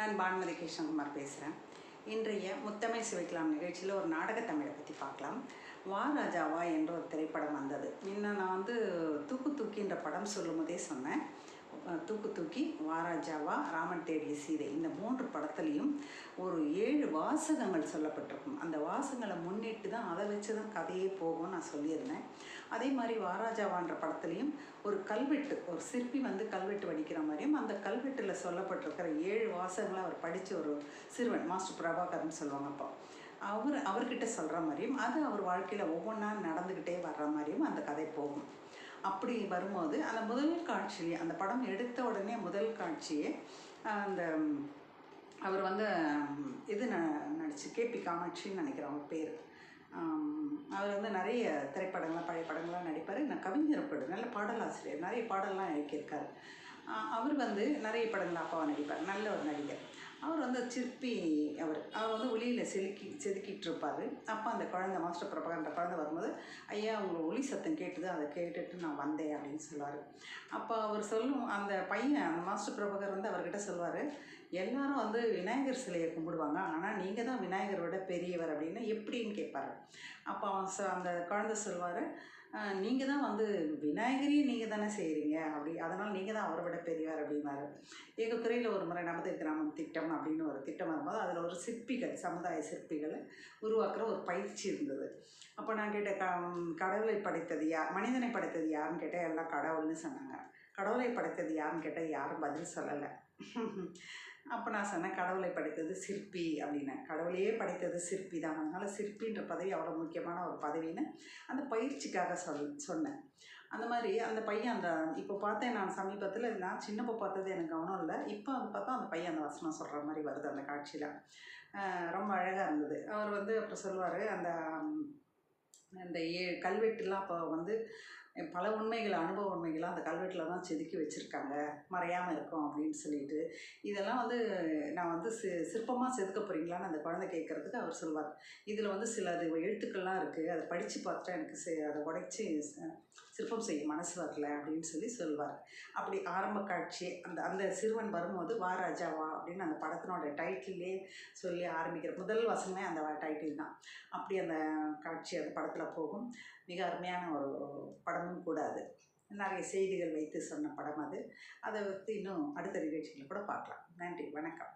நான் பானுமதி கிருஷ்ணகுமார் பேசுகிறேன் இன்றைய முத்தமிழ் சுவைக்கலாம் நிகழ்ச்சியில் ஒரு நாடக தமிழை பற்றி பார்க்கலாம். வா ராஜாவா என்ற ஒரு திரைப்படம் வந்தது. இன்னும் நான் வந்து தூக்கு தூக்கின்ற படம் சொல்லும் போதே சொன்னேன். தூக்கு தூக்கி வாராஜாவா ராமன் தேடிய சீதை. இந்த மூன்று படத்துலையும் ஒரு ஏழு வாசகங்கள் சொல்லப்பட்டிருக்கும். அந்த வாசகங்களை முன்னிட்டு தான் அதை வச்சு தான் கதையே போகும்னு நான் சொல்லியிருந்தேன். அதே மாதிரி வாராஜாவான்ற படத்துலையும் ஒரு கல்வெட்டு ஒரு சிற்பி வந்து கல்வெட்டு வடிக்கிற மாதிரியும் அந்த கல்வெட்டில் சொல்லப்பட்டிருக்கிற ஏழு வாசகங்களை அவர் படித்த ஒரு சிறுவன் மாஸ்டர் பிரபாகரன் சொல்லுவாங்க அப்போ. அவர் அவர்கிட்ட சொல்கிற மாதிரியும் அது அவர் வாழ்க்கையில் ஒவ்வொன்றா நடந்துக்கிட்டே வர்ற மாதிரியும் அந்த கதை போகும். அப்படி வரும்போது அந்த முதல் காட்சி அந்த படம் எடுத்த உடனே முதல் காட்சியே அந்த அவர் வந்து இது ந நடிச்சு கேபி காமாட்சின்னு நினைக்கிறேன் அவர் பேர். அவர் வந்து நிறைய திரைப்படங்கள்லாம் பழைய படங்கள்லாம் நடிப்பார். நான் கவிஞர் படம் நல்ல பாடலாசிரியர் நிறைய பாடல்லாம் எழுதியிருக்காரு அவர் வந்து நிறைய படங்கள் அப்பாவை நடிப்பார். நல்ல ஒரு நடிகர். அவர் வந்து சிற்பி அவர். அவர் வந்து ஒளியில் செதுக்கி செதுக்கிட்டு இருப்பார் அப்போ அந்த குழந்தை மாஸ்டர் பிரபாகரன்ற குழந்தை வரும்போது ஐயா உங்களை ஒளி சத்தம் கேட்டுது அதை கேட்டுட்டு நான் வந்தேன் அப்படின்னு சொல்லுவார். அப்போ அவர் சொல்லும் அந்த பையன் அந்த மாஸ்டர் பிரபாகர் வந்து அவர்கிட்ட சொல்லுவார் எல்லாரும் வந்து விநாயகர் சிலையை கும்பிடுவாங்க ஆனால் நீங்கள் தான் விநாயகரோட பெரியவர் அப்படின்னு எப்படின்னு கேட்பாரு. அப்போ அவன் அந்த குழந்தை சொல்வார் நீங்கள் தான் வந்து விநாயகரையும் நீங்கள் தானே செய்கிறீங்க அப்படி அதனால் நீங்கள் தான் அவரை விட பெரியவர் அப்படின்னாரு எங்கள் துறையில் ஒரு முறை நமது கிராமம் திட்டம் அப்படின்னு ஒரு திட்டம் வரும்போது அதில் ஒரு சிற்பிகள் சமுதாய சிற்பிகளை உருவாக்குற ஒரு பயிற்சி இருந்தது. அப்போ நான் கேட்டேன் க கடவுளை படைத்தது யார் மனிதனை படைத்தது யாருன்னு கேட்டால் எல்லாம் கடவுள்னு சொன்னாங்க. கடவுளை படைத்தது யாருன்னு கேட்டால் யாரும் பதில் சொல்லலை. அப்போ நான் சொன்னேன் கடவுளை படைத்தது சிற்பி அப்படின்னு. கடவுளையே படைத்தது சிற்பி தான். அதனால் சிற்பின்ற பதவி அவ்வளோ முக்கியமான ஒரு பதவின்னு அந்த பயிற்சிக்காக சொல் சொன்னேன். அந்த மாதிரி அந்த பையன் அந்த இப்போ பார்த்தேன் நான் சமீபத்தில் நான் சின்னப்போ பார்த்தது எனக்கு கவனம் இல்லை. இப்போ அது பார்த்தா அந்த பையன் அந்த வசனம் சொல்கிற மாதிரி வருது அந்த காட்சியில். ரொம்ப அழகாக இருந்தது. அவர் வந்து அப்புறம் சொல்லுவார் அந்த அந்த ஏ கல்வெட்டுலாம் அப்போ வந்து பல உண்மைகள் அனுபவ உண்மைகள்லாம் அந்த கல்வெட்டில் தான் செதுக்கி வச்சுருக்காங்க. மறையாமல் இருக்கும் அப்படின்னு சொல்லிட்டு. இதெல்லாம் வந்து நான் வந்து சி சிற்பமாக செதுக்க போகிறீங்களான்னு அந்த குழந்தை கேட்குறதுக்கு அவர் சொல்வார். இதில் வந்து சில அது எழுத்துக்கள்லாம் இருக்குது அதை படித்து பார்த்துட்டா எனக்கு செ- அதை உடைச்சி சிற்பம் செய்ய மனசு வரல அப்படின்னு சொல்லி சொல்வார். அப்படி ஆரம்ப காட்சி அந்த அந்த சிறுவன் வரும்போது வா ராஜா வா அப்படின்னு அந்த படத்தினோட டைட்டிலே சொல்லி ஆரம்பிக்கிற முதல் வசனமே அந்த டைட்டில் தான். அப்படி அந்த காட்சி அந்த படத்தில் போகும். மிக அருமையான ஒரு படம் படமும் கூட அது நிறைய செய்திகள் வைத்து சொன்ன படம் அது. அதை பற்றி இன்னும் அடுத்த நிகழ்ச்சியில் கூட பார்க்கலாம். நன்றி. வணக்கம்.